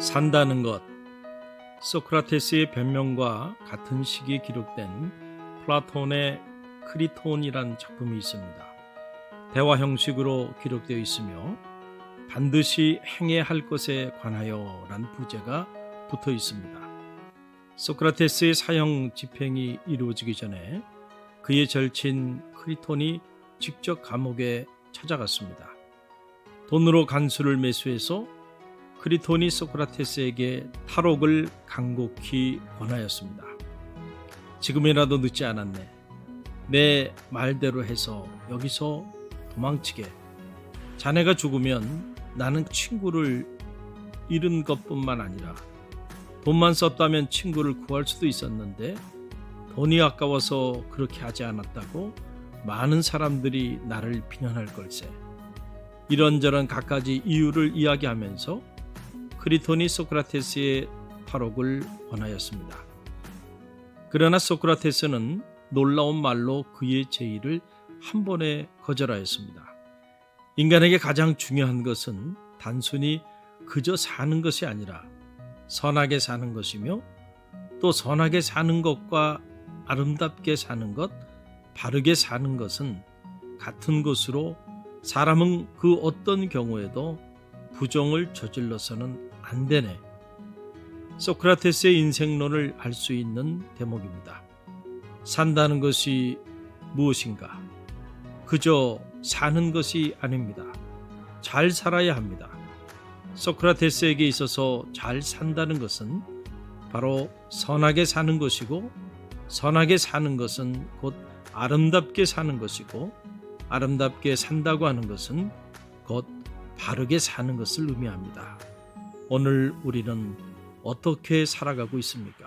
산다는 것 소크라테스의 변명과 같은 시기에 기록된 플라톤의 크리톤이란 작품이 있습니다. 대화 형식으로 기록되어 있으며 반드시 행해야 할 것에 관하여란 부제가 붙어 있습니다. 소크라테스의 사형 집행이 이루어지기 전에 그의 절친 크리톤이 직접 감옥에 찾아갔습니다. 돈으로 간수를 매수해서 크리톤이 소크라테스에게 탈옥을 간곡히 권하였습니다. 지금이라도 늦지 않았네. 내 말대로 해서 여기서 도망치게. 자네가 죽으면 나는 친구를 잃은 것뿐만 아니라 돈만 썼다면 친구를 구할 수도 있었는데 돈이 아까워서 그렇게 하지 않았다고 많은 사람들이 나를 비난할 걸세. 이런저런 갖가지 이유를 이야기하면서 크리톤이 소크라테스의 탈옥을 권하였습니다. 그러나 소크라테스는 놀라운 말로 그의 제의를 한 번에 거절하였습니다. 인간에게 가장 중요한 것은 단순히 그저 사는 것이 아니라 선하게 사는 것이며 또 선하게 사는 것과 아름답게 사는 것, 바르게 사는 것은 같은 것으로 사람은 그 어떤 경우에도 부정을 저질러서는 안 되네. 소크라테스의 인생론을 알 수 있는 대목입니다. 산다는 것이 무엇인가? 그저 사는 것이 아닙니다. 잘 살아야 합니다. 소크라테스에게 있어서 잘 산다는 것은 바로 선하게 사는 것이고 선하게 사는 것은 곧 아름답게 사는 것이고 아름답게 산다고 하는 것은 곧 바르게 사는 것을 의미합니다. 오늘 우리는 어떻게 살아가고 있습니까?